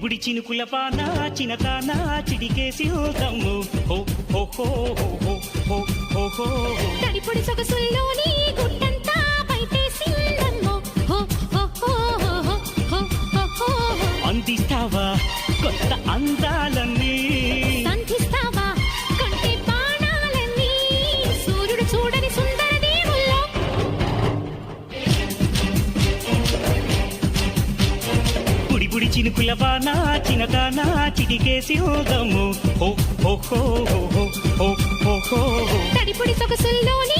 బుడిబుడి చినుకుల పాన చినతాన చిడికేసి ఓ దమ్ము హో హో హో హో హో హో హో తడిపొడి సొగసుల్లోని గుండంతా బయటేసి దమ్ము హో హో హో హో హో హో హో అందిస్తావా కొత్త అందాలన్నీ చిక్కుడి చినుకుల వాన చినకానా చిటికేసి హోగము హో హో హో హో హో హో. తడిపుడి సొగసుల్లోని